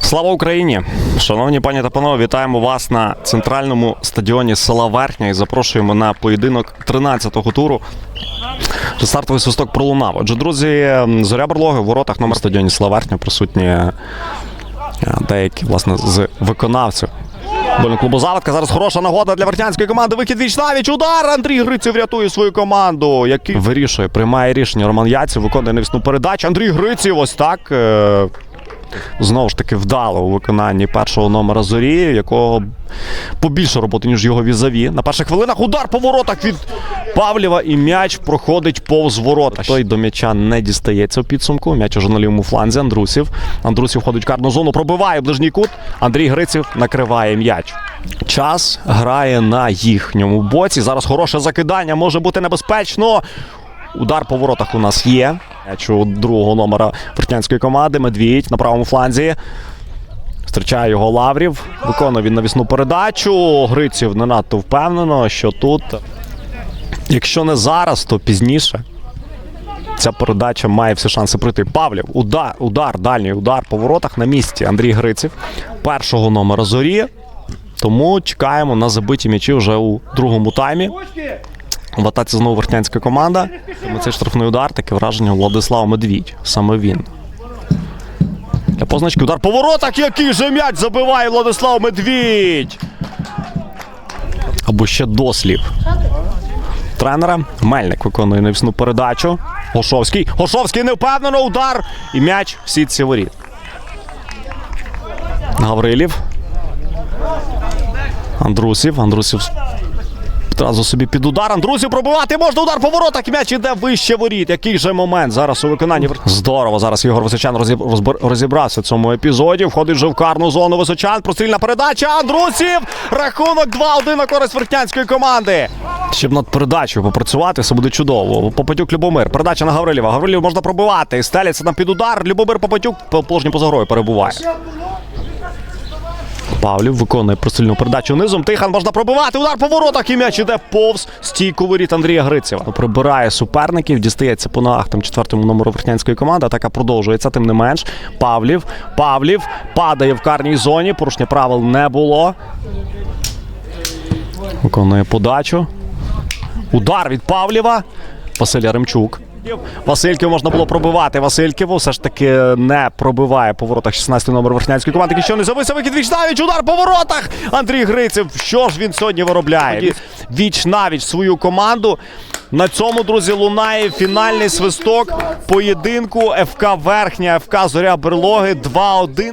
Слава Україні! Шановні пані та панове, вітаємо вас на центральному стадіоні села Верхня і запрошуємо на поєдинок 13-го туру. Стартовий свисток пролунав. Отже, друзі, зоря Берлоги в воротах номер стадіоні села Верхня присутні е, деякі власне з виконавців. Футбольного клубу Заводка. Зараз хороша нагода для вертянської команди. Вихід віч навіч. Удар. Андрій Гриців рятує свою команду. Який вирішує, приймає рішення. Роман Яців виконує навісну передачу. Андрій Гриців ось так. Знову ж таки вдало у виконанні першого номера зорі, якого побільше роботи, ніж його візаві. На перших хвилинах удар по воротах від Павлєва і м'яч проходить повз ворота. Той до м'яча не дістається в підсумку. М'яч уже на лівому фланзі. Андрусів. Андрусів входить в карну зону, пробиває ближній кут. Андрій Гриців накриває м'яч. Час грає на їхньому боці. Зараз хороше закидання може бути небезпечно. Удар по воротах у нас є. М'яч у другого номера вертянської команди. Медвідь на правому фланзі. Зустрічає його Лаврів. Виконує він навісну передачу. Гриців не надто впевнено, що тут, якщо не зараз, то пізніше. Ця передача має всі шанси пройти. Павлів, удар, удар, дальній удар по воротах на місці. Андрій Гриців, першого номера зорі. Тому чекаємо на забиті м'ячі вже у другому таймі. В атаці знову вертянська команда. Саме цей штрафний удар, таке враження Владислав Медвідь. Саме він. Для позначки удар по воротах. Який же м'яч забиває Владислав Медвідь. Або ще дослів. Тренера Мельник виконує навісну передачу. Гошовський. Гошовський невпевнено удар. І м'яч в сітці воріт. Гаврилів. Андрусів. Андрусів Одразу собі під удар. Андрусів пробивати можна удар по воротах. М'яч іде вище воріт. Який же момент зараз у виконанні. Здорово. Зараз Ігор Височан розіб- розібрався в цьому епізоді. Входить вже в карну зону Височан. Прострільна передача. Андрусів. Рахунок 2-1 на користь вертянської команди. Щоб над передачею попрацювати, все буде чудово. Попатюк Любомир. Передача на Гаврилєва. Гаврилів можна пробивати. Стеляться там під удар. Любомир Попатюк по положенню поза грою перебуває. Павлів виконує простильну передачу низом. Тихан можна пробивати. Удар по воротах і м'яч іде повз стійку воріт Андрія Грицєва. Прибирає суперників, дістається по ногах там четвертому номеру вертнянської команди. Атака продовжується, тим не менш. Павлів. Павлів падає в карній зоні. Порушення правил не було. Виконує подачу. Удар від Павлєва. Василь Яремчук. Васильків можна було пробивати. Васильків все ж таки не пробиває по воротах 16 номер верхнянської команди. який Що не зависив вихід віч навіч. Удар по воротах. Андрій Грицев. Що ж він сьогодні виробляє? Віч навіч свою команду. На цьому, друзі, лунає фінальний свисток поєдинку ФК Верхня, ФК Зоря Берлоги 2-1.